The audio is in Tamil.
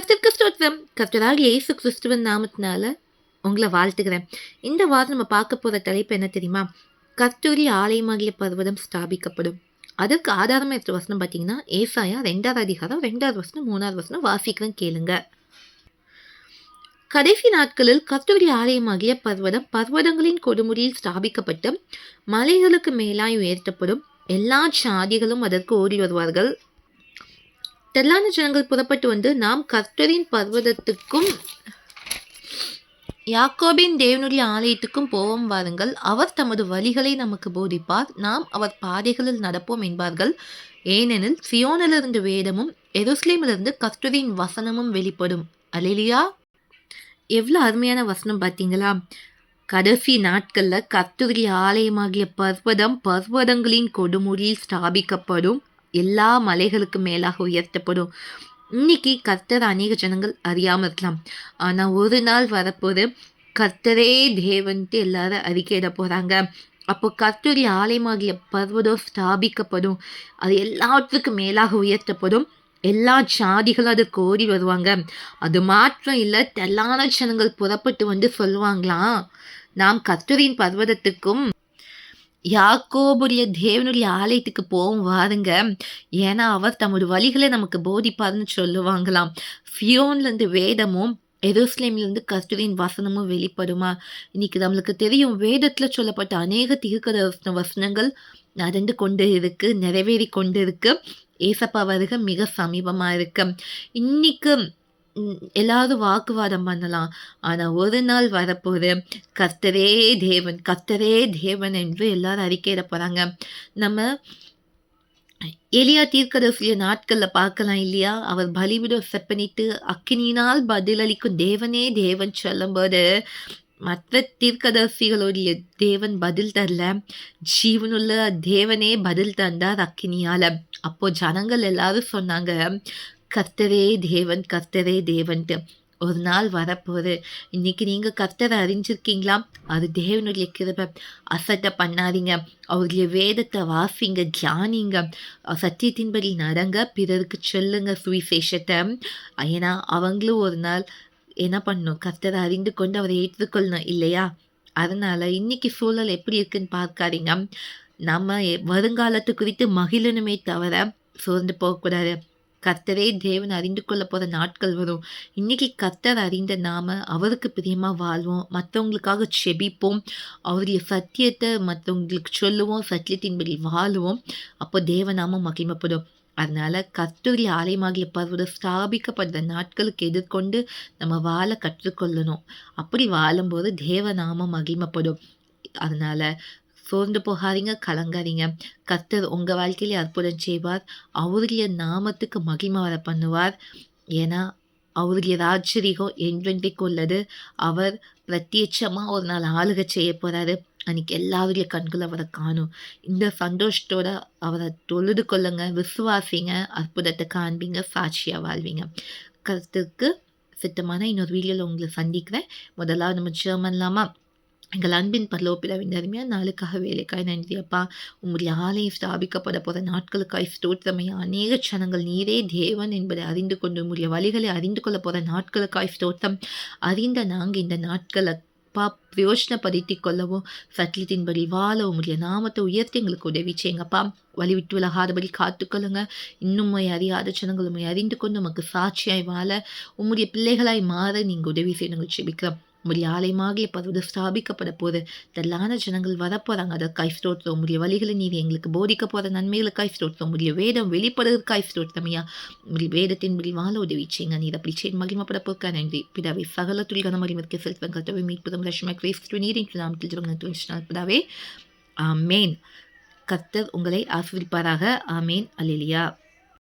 கர்த்தருக்கு ஸ்தோத்திரம் கர்த்தராக இயேசு கிறிஸ்துவின் நாமத்தினால உங்களை வாழ்த்துக்கிறேன் இந்த வாரம் நம்ம பார்க்க போகிற தலைப்பு என்ன தெரியுமா? கர்த்தூரி ஆலயமாகிய பர்வதம் ஸ்தாபிக்கப்படும். அதற்கு ஆதாரமாக இருக்கிற வசனம் பார்த்தீங்கன்னா ஏசாயா ரெண்டாவது அதிகாரம் ரெண்டாவது வசனம் மூணாவது வசனம் வாசிக்கிறேன் கேளுங்க. கடைசி நாட்களில் கர்த்தூரி ஆலயமாகிய பர்வதம் பர்வதங்களின் கொடுமுடியில் ஸ்தாபிக்கப்பட்டு மலைகளுக்கு மேலாய் உயர்த்தப்படும். எல்லா சாதிகளும் அதற்கு ஓடி வருவார்கள். தெல்லான ஜனங்கள் புறப்பட்டு வந்து நாம் கர்த்தரின் பர்வதத்துக்கும் யாக்கோபின் தேவனுடைய ஆலயத்துக்கும் போவோம் வாருங்கள். அவர் தமது வழிகளை நமக்கு போதிப்பார். நாம் அவர் பாதைகளில் நடப்போம் என்பார்கள். ஏனெனில் சியோனிலிருந்து வேதமும் எருஸ்லேமிலிருந்து கர்த்தரின் வசனமும் வெளிப்படும். அலிலியா எவ்வளோ அருமையான வசனம் பார்த்தீங்களா? கடைசி நாட்களில் கர்த்தருடைய ஆலயமாகிய பர்வதம் பர்வதங்களின் கொடுமுடியில் ஸ்தாபிக்கப்படும். எல்லா மலைகளுக்கு மேலாக உயர்த்தப்படும். இன்னைக்கு கர்த்தர் அநேக ஜனங்கள் அறியாமல் இருக்கலாம். ஆனால் ஒரு நாள் வரப்போது கர்த்தரே தேவன்ட்டு எல்லாரும் அறிக்கையிட போகிறாங்க அப்போ கர்த்தரி ஆலயமாகிய பர்வதம் ஸ்தாபிக்கப்படும். அது எல்லாத்துக்கும் மேலாக உயர்த்தப்படும். எல்லா ஜாதிகளும் அது கோரி வருவாங்க. அது மாற்றம் இல்லை தெல்லான ஜனங்கள் புறப்பட்டு வந்து சொல்லுவாங்களாம். நாம் கர்த்தரின் பர்வதத்துக்கும் யாக்கோபுடைய தேவனுடைய ஆலயத்துக்கு போவோம் வாருங்க. ஏன்னா அவர் தமது வழிகளை நமக்கு போதிப்பாருன்னு சொல்லுவாங்களாம். ஃபியோன்லேருந்து வேதமும் எருஸ்லேம்லேருந்து கர்த்தரின் வசனமும் வெளிப்படுமா? இன்னைக்கு நம்மளுக்கு தெரியும் வேதத்தில் சொல்லப்பட்ட அநேக தீர்க்க வசனங்கள் நடந்து கொண்டு இருக்கு நிறைவேறி கொண்டு இருக்கு. ஏசப்பா வருக மிக சமீபமாக இருக்கு. இன்னைக்கு எல்லாரும் வாக்குவாதம் பண்ணலாம். ஆனால் ஒரு நாள் வரப்போது கர்த்தரே தேவன் கர்த்தரே தேவன் என்று எல்லாரும் அறிக்கையிட போகிறாங்க நம்ம எலியா தீர்க்கதரிசிய நாட்களில் பார்க்கலாம் இல்லையா? அவர் பலிவிடம் செப்பனிட்டு அக்கினியினால் பதிலளிக்கும் தேவனே தேவன் சொல்லும்போது மற்ற தீர்க்கதரிசிகளுடைய தேவன் பதில் தரல. ஜீவனுள்ள தேவனே பதில் தந்தார் அக்கினியால். அப்போது ஜனங்கள் எல்லாரும் சொன்னாங்க கர்த்தரே தேவன் கர்த்தரே தேவன்ட்டு. ஒரு நாள் வரப்போகுது. இன்னைக்கு நீங்கள் கர்த்தரை அறிஞ்சிருக்கீங்களா? அது தேவனுடைய கிருபை. அசட்டை பண்ணாதீங்க. அவருடைய வேதத்தை வாசிங்க தியானிங்க. சத்தியத்தின்படி நடங்க பிறருக்கு சொல்லுங்க சுவிசேஷத்தை. ஏன்னா அவங்களும் ஒரு நாள் என்ன பண்ணணும்? கர்த்தரை அறிந்து கொண்டு அவரை ஏற்றுக்கொள்ளணும் இல்லையா? அதனால் இன்னைக்கு சூழல் எப்படி இருக்குன்னு பார்க்காதீங்க. நம்ம வருங்காலத்து குறித்து மகிழனுமே தவிர சோர்ந்து போகக்கூடாது. கர்த்தரே தேவன் அறிந்து கொள்ள போகிற நாட்கள் வரும். இன்றைக்கி கர்த்தர் அறிந்த நாம அவருக்கு பிரியமாக வாழ்வோம். மற்றவங்களுக்காக செபிப்போம். அவருடைய சத்தியத்தை மற்றவங்களுக்கு சொல்லுவோம். சத்தியத்தின்படி வாழுவோம். அப்போ தேவநாமம் மகிமைப்படும். அதனால் கர்த்தருடைய ஆலயமாகிய பருவம் ஸ்தாபிக்கப்படுற நாட்களுக்கு எதிர்கொண்டு நம்ம வாழ கற்றுக்கொள்ளணும். அப்படி வாழும்போது தேவநாமம் மகிமைப்படும். அதனால் சோர்ந்து போகாதீங்க கலங்காதீங்க. கர்த்தர் உங்கள் வாழ்க்கையிலே அற்புதம் செய்வார். அவருடைய நாமத்துக்கு மகிமை வர பண்ணுவார். ஏன்னா அவருடைய ராஜரிகம் என்றென்றைக்கு உள்ளது. அவர் பிரத்யட்சமாக ஒரு நாள் ஆளுகை செய்ய போகிறாரு அன்றைக்கி எல்லாருடைய கண்கள் அவரை காணும். இந்த சந்தோஷத்தோட அவரை தொழுது கொள்ளுங்க விசுவாசிங்க அற்புதத்தை காண்பீங்க சாட்சியாக வாழ்வீங்க. கருத்துக்கு சித்தமான இன்னொரு வீடியோவில் உங்களை சந்திக்கிறேன். முதலாவது நம்ம ஜெர்மன்லாமா எங்கள் அன்பின் பரலோப்பிலவின் அருமையாக நாளுக்காக வேலைக்காய் நன்றி அப்பா. உங்களுடைய ஆலயம் ஸ்தாபிக்கப்பட போகிற நாட்களுக்காய் ஸ்தோத்திரமையா. அநேக சனங்கள் நீரே தேவன் என்பதை அறிந்து கொண்டு உங்களுடைய வழிகளை அறிந்து கொள்ள போகிற நாட்களுக்காய் ஸ்தோத்திரம். அறிந்த நாங்கள் இந்த நாட்களை பா பிரயோஜனப்படுத்தி கொள்ளவும் சத்தியத்தின்படி வாழ உங்களுடைய நாமத்தை உயர்த்தி எங்களுக்கு உதவி செய்யுங்கப்பா. வழி விட்டு விலகாதபடி காத்துக்கொள்ளுங்க இன்னும் அறியாத ஜனங்கள் உண்மை அறிந்து கொண்டு நமக்கு சாட்சியாய் வாழ உங்களுடைய பிள்ளைகளாய் மாற நீங்கள் உதவி செய்யணுங்க செபிக்கிறோம் உம்முடைய ஆலயமாக எப்போது ஸ்தாபிக்கப்பட போது தெல்லான ஜனங்கள் வரப்போகிறாங்க அதற்காய் ஸ்தோத்திரம் உங்களுடைய வழிகளை நீர் எங்களுக்கு போதிக்க போகிற நன்மைகளுக்காய் ஸ்தோத்திரம் உங்களுடைய வேதம் வெளிப்படுவதற்காய் ஸ்தோத்திரமையா உங்களுடைய வேதத்தின் முடி வாழ உதவி செய்யுங்க. நீர் அப்படி செய்து மகிமப்பட போக்க நன்றி. பிதாவை சகல துல்கன மகிமற்கு செலுத்தம் கத்தவை மீட்பதும் லட்சுமி கிறிஸ்து நீரின் நாமத்தில் ஜெபங்கள் பிதாவே ஆமேன். கர்த்தர் உங்களை ஆசிரிப்பாராக ஆமேன். அலிலியா